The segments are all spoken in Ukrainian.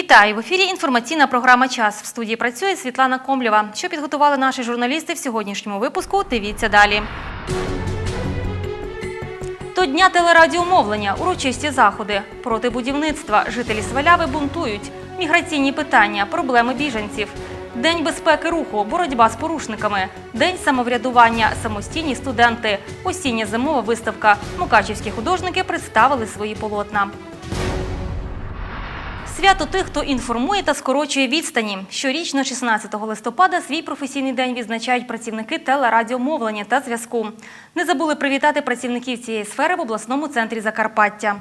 Вітаю в ефірі. Інформаційна програма Час в студії працює Світлана Комлєва. Що підготували наші журналісти в сьогоднішньому випуску? Дивіться далі. До дня телерадіомовлення урочисті заходи проти будівництва. Жителі Сваляви бунтують. Міграційні питання, проблеми біженців. День безпеки руху, боротьба з порушниками, день самоврядування, самостійні студенти, осіння зимова виставка. Мукачівські художники представили свої полотна. Свято тих, хто інформує та скорочує відстані. Щорічно, 16 листопада, свій професійний день відзначають працівники телерадіомовлення та зв'язку. Не забули привітати працівників цієї сфери в обласному центрі Закарпаття.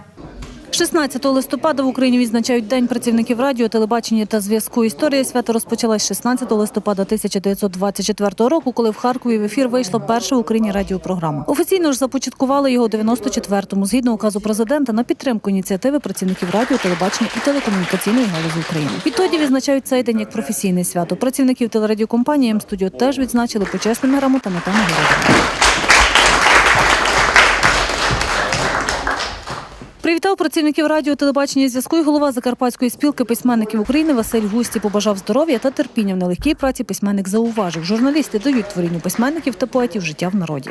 16 листопада в Україні відзначають День працівників радіо, телебачення та зв'язку. Історія свята розпочалась 16 листопада 1924 року, коли в Харкові в ефір вийшла перша в Україні радіопрограма. Офіційно ж започаткували його у 94-му, згідно указу президента, на підтримку ініціативи працівників радіо, телебачення і телекомунікаційної галузі України. Відтоді відзначають цей день як професійне свято. Працівників телерадіокомпанії М-студіо теж відзначили почесними грамотами та нагородами. Привітав працівників радіо, телебачення зв'язку і голова Закарпатської спілки письменників України Василь Густі побажав здоров'я та терпіння в нелегкій праці. Письменник зауважив, журналісти дають творінню письменників та поетів життя в народі.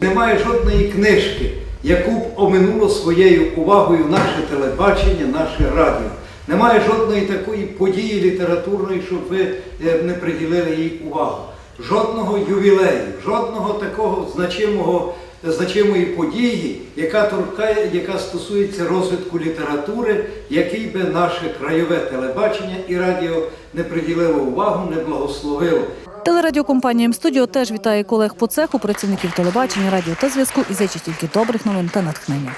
Немає жодної книжки, яку б оминуло своєю увагою наше телебачення, наше радіо. Немає жодної такої події літературної, щоб ви е, не приділили їй увагу. Жодного ювілею, жодного такого значимого, значимої події, яка торкає, яка стосується розвитку літератури, який би наше краєве телебачення і радіо не приділило увагу, не благословило. Телерадіокомпанія М-студіо теж вітає колег по цеху, працівників телебачення, радіо та зв'язку і зичить тільки добрих новин та натхнення.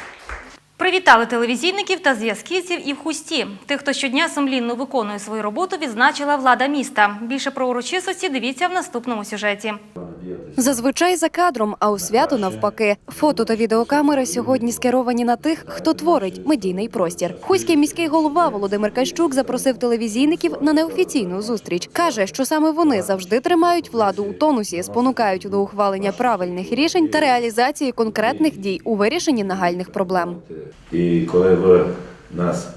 Привітали телевізійників та зв'язківців і в хусті. Тих, хто щодня сумлінно виконує свою роботу, відзначила влада міста. Більше про урочистості дивіться в наступному сюжеті. Зазвичай за кадром, а у свято навпаки. Фото та відеокамери сьогодні скеровані на тих, хто творить медійний простір. Хуський міський голова Володимир Кащук запросив телевізійників на неофіційну зустріч. каже, що саме вони завжди тримають владу у тонусі, спонукають до ухвалення правильних рішень та реалізації конкретних дій у вирішенні нагальних проблем. І коли ви нас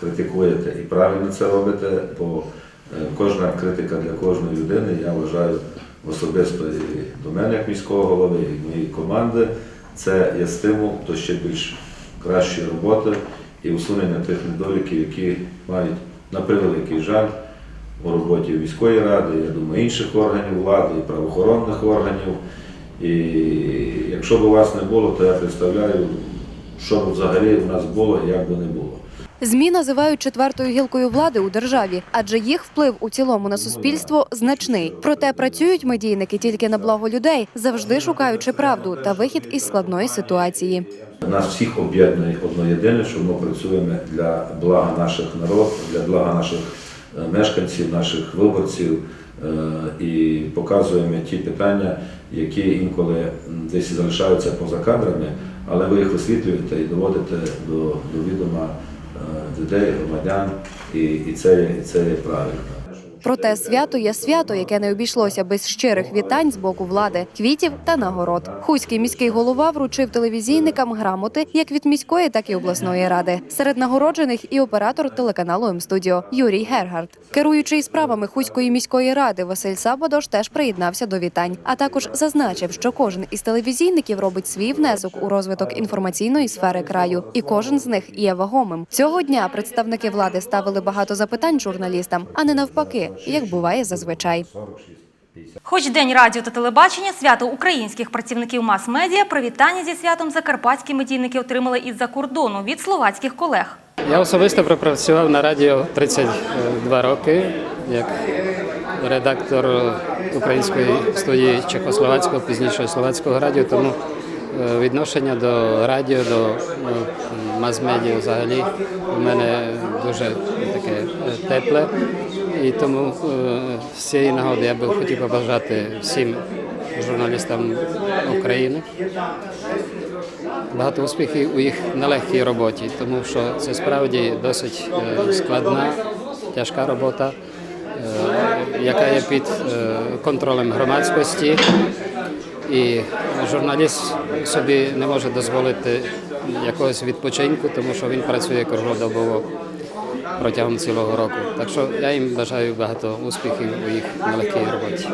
критикуєте і правильно це робите, бо е, кожна критика для кожної людини, я вважаю особисто і до мене, як міського голови, і моєї команди, це є стимул до ще більш кращої роботи і усунення тих недоліків, які мають на превеликий жаль у роботі міської ради, я думаю, інших органів влади, і правоохоронних органів. І якщо б у вас не було, то я представляю, що б взагалі в нас було і як би не було. ЗМІ називають четвертою гілкою влади у державі, адже їх вплив у цілому на суспільство значний. Проте працюють медійники тільки на благо людей, завжди шукаючи правду та вихід із складної ситуації. Нас всіх об'єднує одно єдине, що ми працюємо для блага наших народів, для блага наших е, мешканців, наших виборців е, і показуємо ті питання, які інколи десь залишаються поза кадрами, але ви їх висвітлюєте і доводите до, до відома людей, громадян, і, і, це, і це є правильно. Проте свято є свято, яке не обійшлося без щирих вітань з боку влади, квітів та нагород. Хуський міський голова вручив телевізійникам грамоти як від міської, так і обласної ради. Серед нагороджених і оператор телеканалу М-студіо Юрій Гергард. Керуючий справами Хуської міської ради Василь Сабадош теж приєднався до вітань, а також зазначив, що кожен із телевізійників робить свій внесок у розвиток інформаційної сфери краю, і кожен з них є вагомим. Цього дня представники влади ставили багато запитань журналістам, а не навпаки, як буває зазвичай. Хоч День радіо та телебачення, свято українських працівників мас-медіа, привітання зі святом закарпатські медійники отримали із-за кордону від словацьких колег. Я особисто пропрацював на радіо 32 роки як редактор української студії Чехословацького, пізніше словацького радіо, тому е, відношення до радіо, до е, мас-медіа взагалі у мене дуже таке е, тепле. І тому е, з цієї нагоди я би хотів побажати всім журналістам України багато успіхів у їх нелегкій роботі, тому що це справді досить е, складна, тяжка робота, е, яка є під контролем громадськості. І журналіст собі не може дозволити якогось відпочинку, тому що він працює круглодобово. Протягом цілого року. Так що я їм бажаю багато успіхів у їх нелегкій роботі.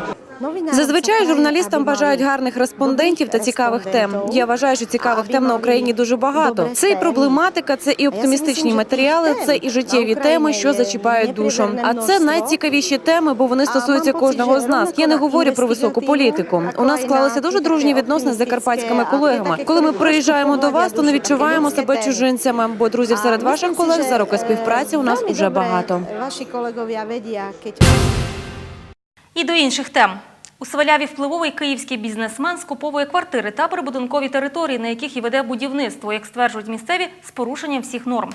Зазвичай журналістам бажають гарних респондентів та цікавих тем. Я вважаю, що цікавих тем на Україні дуже багато. Це і проблематика, це і оптимістичні матеріали, це і життєві теми, що зачіпають душу. А це найцікавіші теми, бо вони стосуються кожного з нас. Я не говорю про високу політику. У нас склалися дуже дружні відносини з закарпатськими колегами. Коли ми приїжджаємо до вас, то не відчуваємо себе чужинцями, бо друзів серед ваших колег за роки співпраці у нас уже багато. Ваші keď І до інших тем. У Сваляві впливовий київський бізнесмен скуповує квартири та прибудинкові території, на яких і веде будівництво, як стверджують місцеві, з порушенням всіх норм.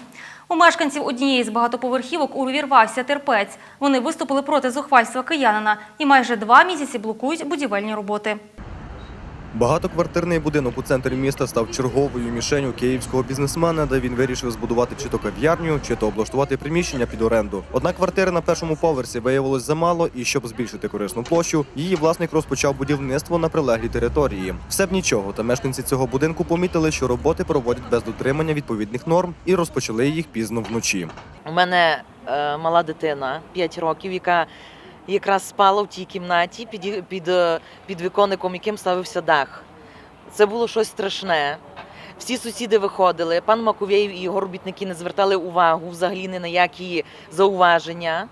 У мешканців однієї з багатоповерхівок увірвався терпець. Вони виступили проти зухвальства киянина і майже два місяці блокують будівельні роботи. Багатоквартирний будинок у центрі міста став черговою мішенью київського бізнесмена, де він вирішив збудувати чи то кав'ярню, чи то облаштувати приміщення під оренду. Однак квартири на першому поверсі виявилось замало, і щоб збільшити корисну площу, її власник розпочав будівництво на прилеглій території. Все б нічого, та мешканці цього будинку помітили, що роботи проводять без дотримання відповідних норм і розпочали їх пізно вночі. У мене е, мала дитина 5 років, яка якраз спала в тій кімнаті під, під, е, під віконником, яким ставився дах. Це було щось страшне. Всі сусіди виходили. Пан Маковєєв і його робітники не звертали увагу взагалі ні на які зауваження.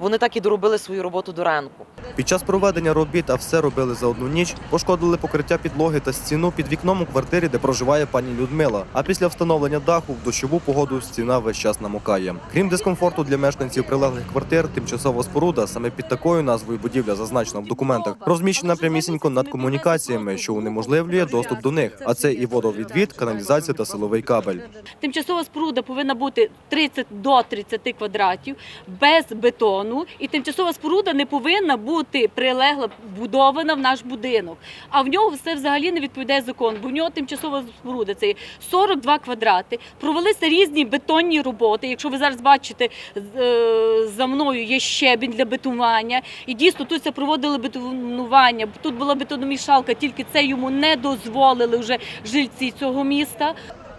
Вони так і доробили свою роботу до ранку. Під час проведення робіт, а все робили за одну ніч, пошкодили покриття підлоги та стіну під вікном у квартирі, де проживає пані Людмила. А після встановлення даху в дощову погоду стіна весь час намокає. Крім дискомфорту для мешканців прилеглих квартир, тимчасова споруда саме під такою назвою будівля зазначена в документах, розміщена прямісінько над комунікаціями, що унеможливлює доступ до них. А це і водовідвід, каналізація та силовий кабель. Тимчасова споруда повинна бути 30 до 30 квадратів без бетону, і тимчасова споруда не повинна бути прилегла будована в наш будинок. А в нього все взагалі не відповідає закону, бо в нього тимчасова споруда це 42 квадрати. Провелися різні бетонні роботи. Якщо ви зараз бачите е, за мною є щебінь для бетонування, і дійсно тут це проводили бетонування. Тут була бетономішалка, тільки це йому не дозволили вже жильці цього міста.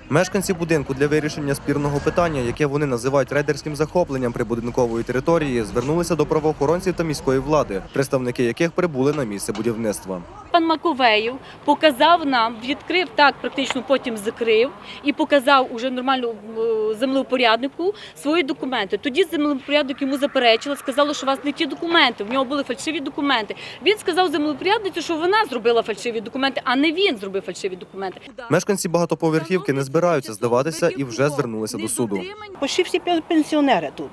Мешканці будинку для вирішення спірного питання, яке вони називають рейдерським захопленням прибудинкової території, звернулися до правоохоронців та міської влади, представники яких прибули на місце будівництва. Пан Маковеєв показав нам, відкрив так, практично потім закрив і показав уже нормально землеупоряднику свої документи. Тоді землеупорядник йому заперечила, сказала, що у вас не ті документи. В нього були фальшиві документи. Він сказав землеупорядниці, що вона зробила фальшиві документи, а не він зробив фальшиві документи. Мешканці багатоповерхівки не збираються здаватися і вже звернулися до суду. Почти всі пенсіонери тут.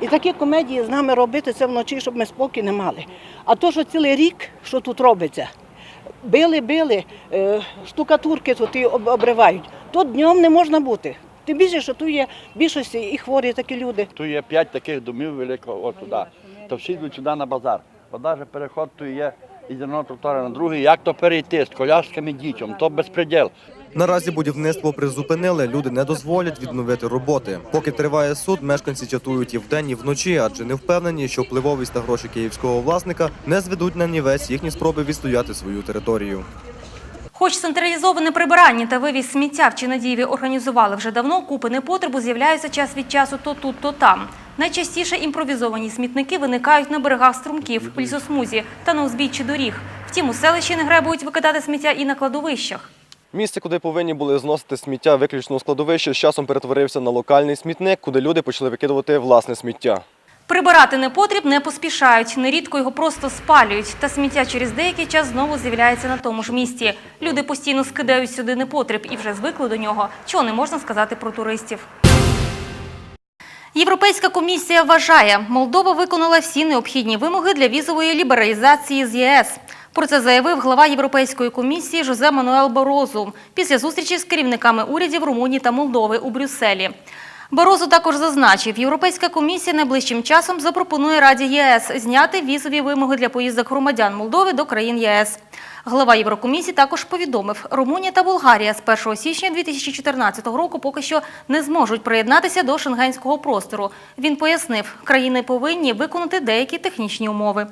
І такі комедії з нами робити це вночі, щоб ми спокій не мали. А то, що цілий рік, що тут робиться, били, били, е, штукатурки тут і обривають. Тут днем не можна бути. Тим більше, що тут є більшості і хворі такі люди. Тут є п'ять таких домів великого от туди. То всі йдуть сюди на базар. Бо навіть переход тут є із одного тротуара на другий. Як то перейти з колясками дітям? То безпреділ. Наразі будівництво призупинили. Люди не дозволять відновити роботи. Поки триває суд, мешканці чатують і вдень, і вночі, адже не впевнені, що впливовість та гроші київського власника не зведуть на нівець їхні спроби відстояти свою територію. Хоч централізоване прибирання та вивіз сміття в Чинадієві організували вже давно, купи непотребу з'являються час від часу то тут, то там. Найчастіше імпровізовані смітники виникають на берегах струмків, лісосмузі та на узбіччі доріг. Втім, у селищі не гребують викидати сміття і на кладовищах. Місце, куди повинні були зносити сміття виключно у складовище, з часом перетворився на локальний смітник, куди люди почали викидувати власне сміття. Прибирати непотріб не поспішають, нерідко його просто спалюють, та сміття через деякий час знову з'являється на тому ж місці. Люди постійно скидають сюди непотріб і вже звикли до нього, чого не можна сказати про туристів. Європейська комісія вважає, Молдова виконала всі необхідні вимоги для візової лібералізації з ЄС. Про це заявив глава Європейської комісії Жозе Мануел Борозу після зустрічі з керівниками урядів Румунії та Молдови у Брюсселі. Борозу також зазначив, Європейська комісія найближчим часом запропонує Раді ЄС зняти візові вимоги для поїздок громадян Молдови до країн ЄС. Глава Єврокомісії також повідомив, Румунія та Болгарія з 1 січня 2014 року поки що не зможуть приєднатися до шенгенського простору. Він пояснив, країни повинні виконати деякі технічні умови.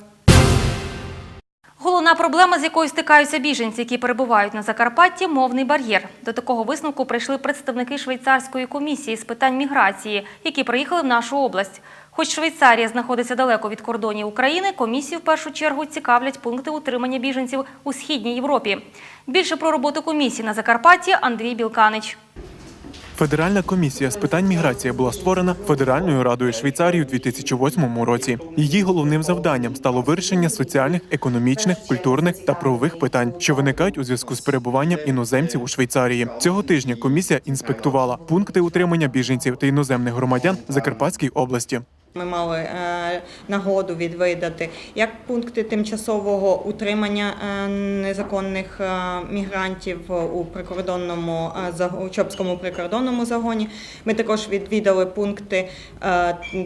Головна проблема, з якою стикаються біженці, які перебувають на Закарпатті – мовний бар'єр. До такого висновку прийшли представники швейцарської комісії з питань міграції, які приїхали в нашу область. Хоч Швейцарія знаходиться далеко від кордонів України, комісію в першу чергу цікавлять пункти утримання біженців у Східній Європі. Більше про роботу комісії на Закарпатті Андрій Білканич. Федеральна комісія з питань міграції була створена Федеральною радою Швейцарії у 2008 році. Її головним завданням стало вирішення соціальних, економічних, культурних та правових питань, що виникають у зв'язку з перебуванням іноземців у Швейцарії. Цього тижня комісія інспектувала пункти утримання біженців та іноземних громадян Закарпатській області. Ми мали е, нагоду відвідати як пункти тимчасового утримання е, незаконних е, мігрантів у прикордонному е, Чопському прикордонному загоні. Ми також відвідали пункти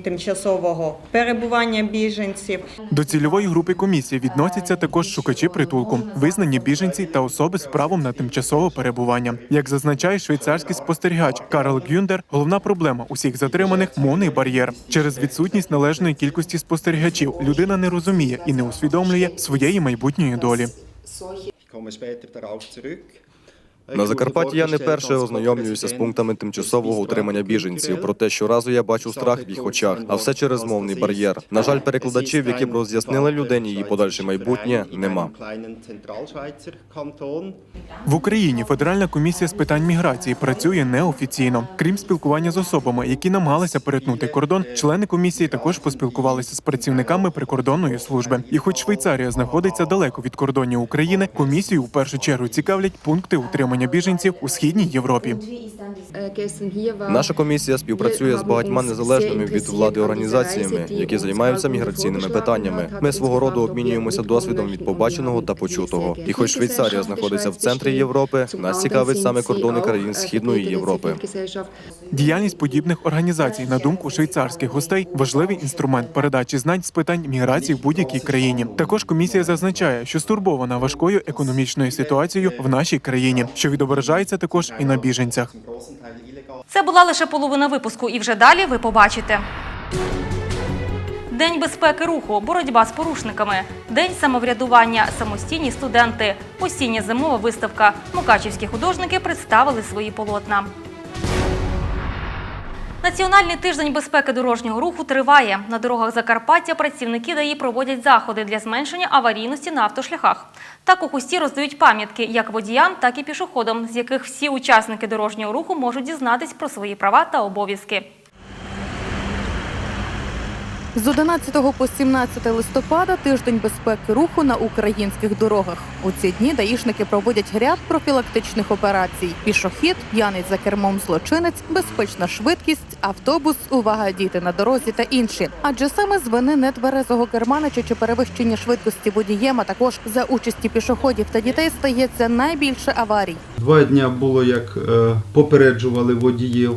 тимчасового перебування біженців. До цільової групи комісії відносяться також шукачі притулку, визнані біженці та особи з правом на тимчасове перебування. Як зазначає швейцарський спостерігач Карл Гюндер, головна проблема усіх затриманих мовний бар'єр. Через відсутність належної кількості спостерігачів людина не розуміє і не усвідомлює своєї майбутньої долі. На Закарпатті я не перше ознайомлююся з пунктами тимчасового утримання біженців. Проте щоразу я бачу страх в їх очах, а все через мовний бар'єр. На жаль, перекладачів, які б роз'яснили людині її подальше майбутнє, нема. В Україні Федеральна комісія з питань міграції працює неофіційно. Крім спілкування з особами, які намагалися перетнути кордон, члени комісії також поспілкувалися з працівниками прикордонної служби. І хоч Швейцарія знаходиться далеко від кордонів України, комісію в першу чергу цікавлять пункти утримання біженців у східній Європі. Наша комісія співпрацює з багатьма незалежними від влади організаціями, які займаються міграційними питаннями. Ми свого роду обмінюємося досвідом від побаченого та почутого. І хоч Швейцарія знаходиться в центрі Європи, нас цікавить саме кордони країн Східної Європи. Діяльність подібних організацій, на думку швейцарських гостей, важливий інструмент передачі знань з питань міграції в будь-якій країні. Також комісія зазначає, що стурбована важкою економічною ситуацією в нашій країні, що відображається також і на біженцях. Це була лише половина випуску, і вже далі ви побачите. День безпеки руху, боротьба з порушниками, день самоврядування, самостійні студенти, осіння зимова виставка. Мукачівські художники представили свої полотна. Національний тиждень безпеки дорожнього руху триває. На дорогах Закарпаття працівники ДАІ проводять заходи для зменшення аварійності на автошляхах. Так у хусті роздають пам'ятки як водіям, так і пішоходам, з яких всі учасники дорожнього руху можуть дізнатись про свої права та обов'язки. З 11 по 17 листопада тиждень безпеки руху на українських дорогах. У ці дні даїшники проводять ряд профілактичних операцій: пішохід, п'яний за кермом злочинець, безпечна швидкість, автобус, увага діти на дорозі та інші. Адже саме з вини нетверезого керманича чи перевищення швидкості водієм, а також за участі пішоходів та дітей стається найбільше аварій. Два дні було як е, попереджували водіїв,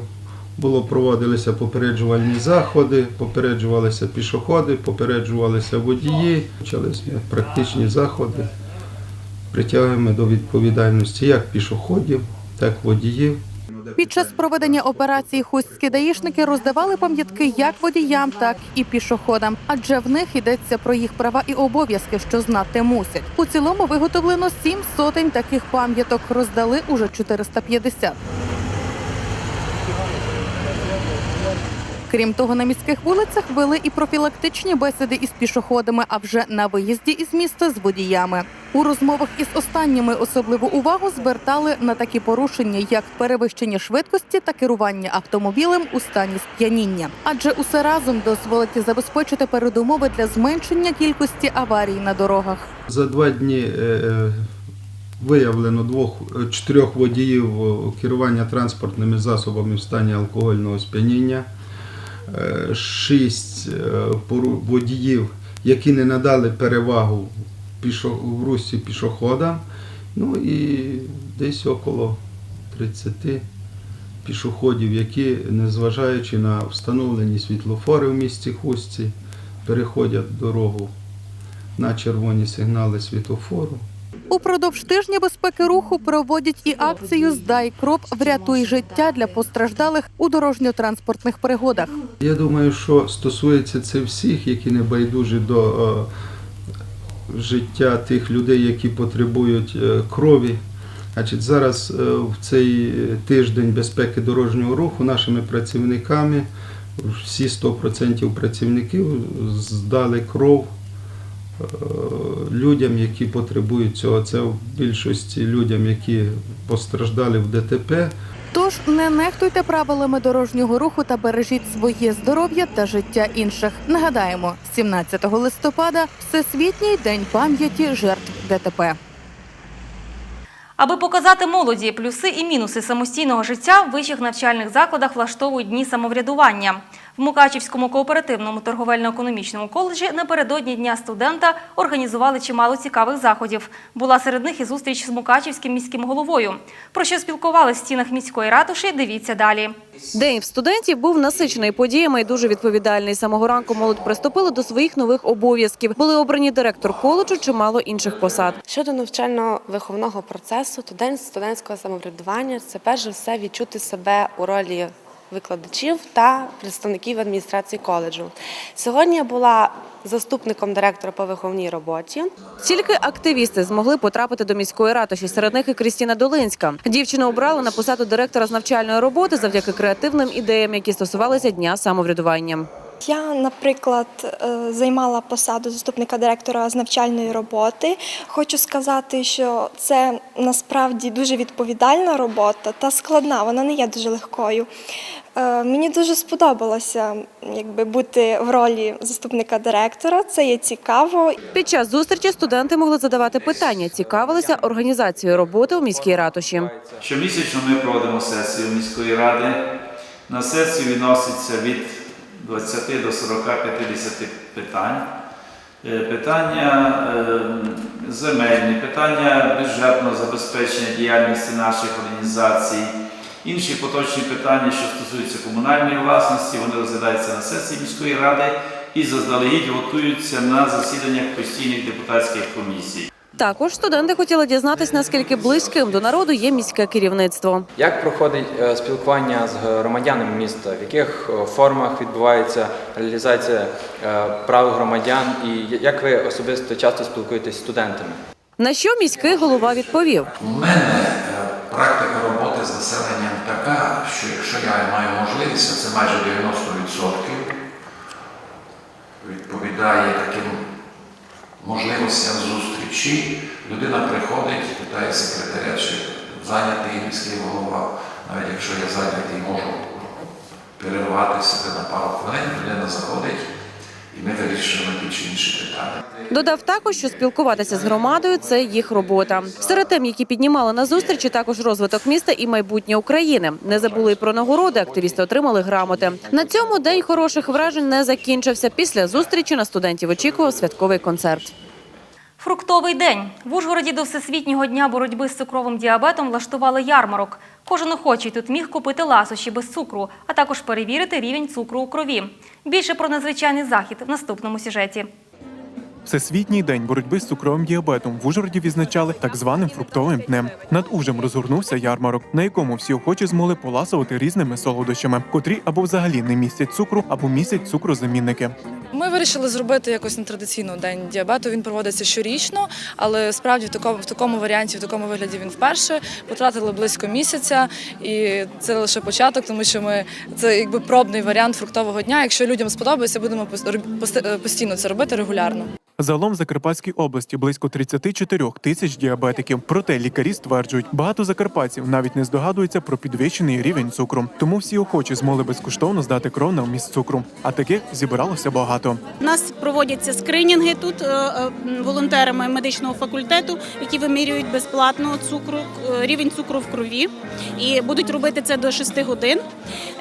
було проводилися попереджувальні заходи, попереджувалися пішоходи, попереджувалися водії. Почалися практичні заходи. Притягуємо до відповідальності як пішоходів, так і водіїв. Під час проведення операції хустські даїшники роздавали пам'ятки як водіям, так і пішоходам, адже в них йдеться про їх права і обов'язки, що знати мусять. У цілому виготовлено сім сотень таких пам'яток. Роздали уже 450. Крім того, на міських вулицях вели і профілактичні бесіди із пішоходами, а вже на виїзді із міста з водіями. У розмовах із останніми особливу увагу звертали на такі порушення, як перевищення швидкості та керування автомобілем у стані сп'яніння. Адже усе разом дозволить забезпечити передумови для зменшення кількості аварій на дорогах. За два дні е, е, виявлено двох е, чотирьох водіїв е, керування транспортними засобами в стані алкогольного сп'яніння. Е, Шість водіїв, які не надали перевагу в русі пішоходам. Ну і десь около 30 пішоходів, які, незважаючи на встановлені світлофори в місті Хустці, переходять дорогу на червоні сигнали світлофору. Упродовж тижня безпеки руху проводять і акцію Здай кроп, врятуй життя для постраждалих у дорожньо-транспортних пригодах. Я думаю, що стосується це всіх, які не байдужі до е, життя тих людей, які потребують е, крові. Значить, зараз е, в цей тиждень безпеки дорожнього руху нашими працівниками всі 100% працівників здали кров людям, які потребують цього. Це в більшості людям, які постраждали в ДТП. Тож не нехтуйте правилами дорожнього руху та бережіть своє здоров'я та життя інших. Нагадаємо, 17 листопада Всесвітній день пам'яті жертв ДТП. Аби показати молоді плюси і мінуси самостійного життя, в вищих навчальних закладах влаштовують дні самоврядування. В Мукачівському кооперативному торговельно-економічному коледжі напередодні Дня студента організували чимало цікавих заходів. Була серед них і зустріч з Мукачівським міським головою. Про що спілкувалися в стінах міської ратуші, дивіться далі. День в студентів був насичений подіями і дуже відповідальний. Самого ранку молодь приступили до своїх нових обов'язків. Були обрані директор коледжу, чимало інших посад. Щодо навчально-виховного процесу, то день студентського самоврядування це перш за все відчути себе у ролі викладачів та представників адміністрації коледжу. Сьогодні я була заступником директора по виховній роботі. Тільки активісти змогли потрапити до міської ратуші. Серед них і Крістіна Долинська. Дівчину обрали на посаду директора з навчальної роботи завдяки креативним ідеям, які стосувалися дня самоврядування. Я, наприклад, е, займала посаду заступника директора з навчальної роботи. Хочу сказати, що це насправді дуже відповідальна робота та складна, вона не є дуже легкою. Е, Мені дуже сподобалося якби, бути в ролі заступника директора. Це є цікаво. Під час зустрічі студенти могли задавати питання, цікавилися організацією роботи у міській ратуші. Щомісячно ми проводимо сесію міської ради. На сесію відноситься від 20 до 40-50 питань. Е, Питання е, земельні, питання бюджетного забезпечення діяльності наших організацій, інші поточні питання, що стосуються комунальної власності, вони розглядаються на сесії міської ради і заздалегідь готуються на засіданнях постійних депутатських комісій. Також студенти хотіли дізнатись, наскільки близьким до народу є міське керівництво. Як проходить е, спілкування з громадянами міста? В яких е, формах відбувається реалізація е, прав громадян? І як ви особисто часто спілкуєтесь з студентами? На що міський голова відповів? У мене практика роботи з населенням така, що якщо я маю можливість, а це майже 90% відповідає таким можливостям зустрічі, людина приходить, питає секретаря, чи зайнятий міський голова, навіть якщо я зайнятий, можу перервати себе на пару хвилин, людина заходить, і ми вирішуємо ті чи інші питання. Додав також, що спілкуватися з громадою це їх робота. Серед тем, які піднімали на зустрічі, також розвиток міста і майбутнє України. Не забули й про нагороди. Активісти отримали грамоти. На цьому день хороших вражень не закінчився. Після зустрічі на студентів очікував святковий концерт. Фруктовий день. В Ужгороді до Всесвітнього дня боротьби з цукровим діабетом влаштували ярмарок. Кожен охочий тут міг купити ласощі без цукру, а також перевірити рівень цукру у крові. Більше про надзвичайний захід в наступному сюжеті. Всесвітній день боротьби з цукровим діабетом в Ужгороді відзначали так званим фруктовим днем. Над ужем розгорнувся ярмарок, на якому всі охочі змогли поласувати різними солодощами, котрі або взагалі не містять цукру, або містять цукрозамінники. Ми вирішили зробити якось нетрадиційно день діабету. Він проводиться щорічно, але справді в такому в такому варіанті, в такому вигляді він вперше. Потратили близько місяця, і це лише початок, тому що ми це якби пробний варіант фруктового дня. Якщо людям сподобається, будемо пос- пос- постійно це робити регулярно. Загалом в Закарпатській області близько 34 тисяч діабетиків. Проте лікарі стверджують, багато закарпатців навіть не здогадуються про підвищений рівень цукру. Тому всі охочі змогли безкоштовно здати кров на вміст цукру. А таких зібралося багато. У нас проводяться скринінги тут е, е, волонтерами медичного факультету, які вимірюють безплатно цукру, е, рівень цукру в крові, і будуть робити це до 6 годин.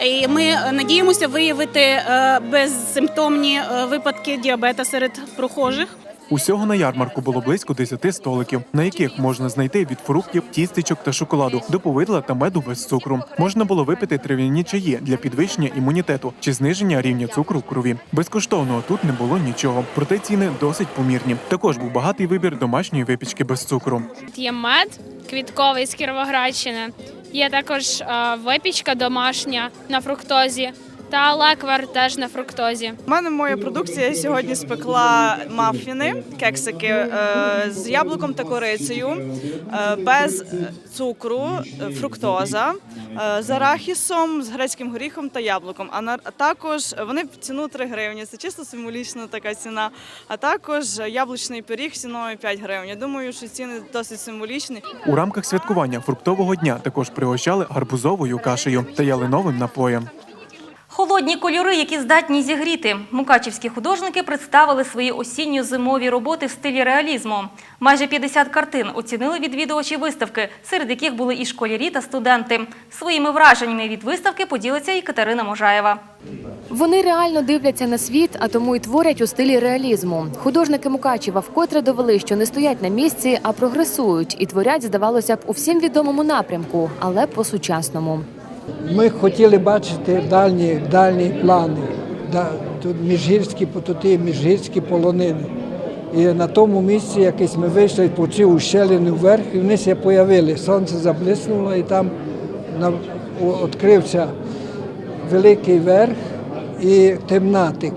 І ми надіємося виявити безсимптомні випадки діабета серед прохожих. Усього на ярмарку було близько 10 столиків, на яких можна знайти від фруктів, тістечок та шоколаду до повидла та меду без цукру. Можна було випити трав'яні чаї для підвищення імунітету чи зниження рівня цукру в крові. Безкоштовного тут не було нічого, проте ціни досить помірні. Також був багатий вибір домашньої випічки без цукру. Є мед квітковий з Кіровоградщини. Є також е, випічка домашня на фруктозі. Та леквар теж на фруктозі. У мене моя продукція Я сьогодні спекла мафіни, кексики е, з яблуком та корицею, е, без цукру, е, фруктоза, з арахісом, з грецьким горіхом та яблуком. А також вони в ціну 3 гривні. Це чисто символічна така ціна. А також яблучний пиріг ціною 5 гривень. Я думаю, що ціни досить символічні. У рамках святкування фруктового дня також пригощали гарбузовою кашею та ялиновим напоєм. Холодні кольори, які здатні зігріти. Мукачівські художники представили свої осінньо-зимові роботи в стилі реалізму. Майже 50 картин оцінили відвідувачі виставки, серед яких були і школярі та студенти. Своїми враженнями від виставки поділиться і Катерина Можаєва. Вони реально дивляться на світ, а тому й творять у стилі реалізму. Художники Мукачева вкотре довели, що не стоять на місці, а прогресують і творять, здавалося б, у всім відомому напрямку, але по-сучасному. Ми хотіли бачити дальні, дальні плани, да, тут міжгірські потоки, міжгірські полонини. І на тому місці якось ми вийшли по цю ущелину вверх, і вниз я появили. Сонце заблиснуло, і там відкрився великий верх і темнатик.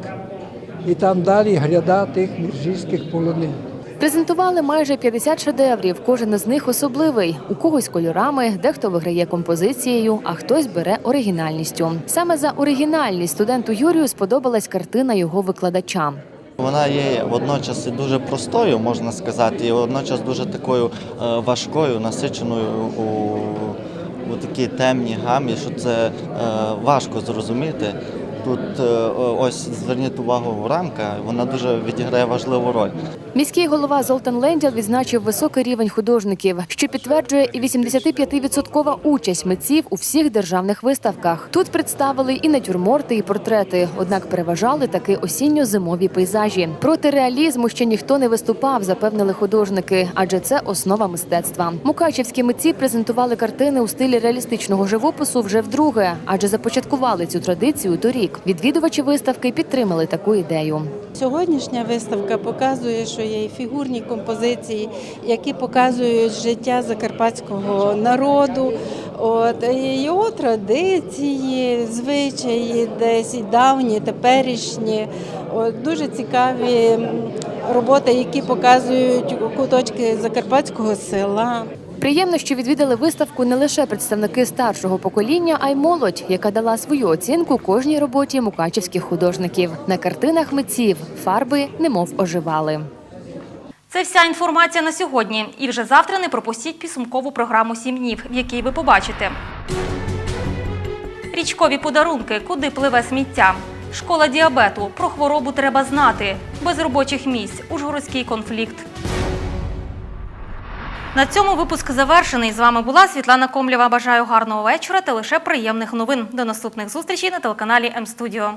І там далі гряда тих міжгірських полонин. Презентували майже 50 шедеврів. Кожен із них особливий. У когось кольорами, дехто виграє композицією, а хтось бере оригінальністю. Саме за оригінальність студенту Юрію сподобалась картина його викладача. Вона є водночас і дуже простою, можна сказати, і водночас дуже такою е, важкою, насиченою у, у такій темній гамі, що це е, важко зрозуміти. Тут е, ось зверніть увагу рамка, вона дуже відіграє важливу роль. Міський голова Золтан Лендял відзначив високий рівень художників, що підтверджує і 85% участь митців у всіх державних виставках. Тут представили і натюрморти, і портрети, однак переважали таки осінньо-зимові пейзажі. Проти реалізму ще ніхто не виступав, запевнили художники, адже це основа мистецтва. Мукачівські митці презентували картини у стилі реалістичного живопису вже вдруге, адже започаткували цю традицію торік. Відвідувачі виставки підтримали таку ідею. Сьогоднішня виставка показує, що є і фігурні композиції, які показують життя закарпатського народу, от, його традиції, звичаї, десь і давні, теперішні. От, дуже цікаві роботи, які показують куточки закарпатського села. Приємно, що відвідали виставку не лише представники старшого покоління, а й молодь, яка дала свою оцінку кожній роботі мукачівських художників. На картинах митців фарби немов оживали. Це вся інформація на сьогодні. І вже завтра не пропустіть підсумкову програму «Сім днів», в якій ви побачите. Річкові подарунки, куди пливе сміття. Школа діабету. Про хворобу треба знати. Без робочих місць. Ужгородський конфлікт. На цьому випуск завершений. З вами була Світлана Комлєва. Бажаю гарного вечора та лише приємних новин. До наступних зустрічей на телеканалі М-Студіо.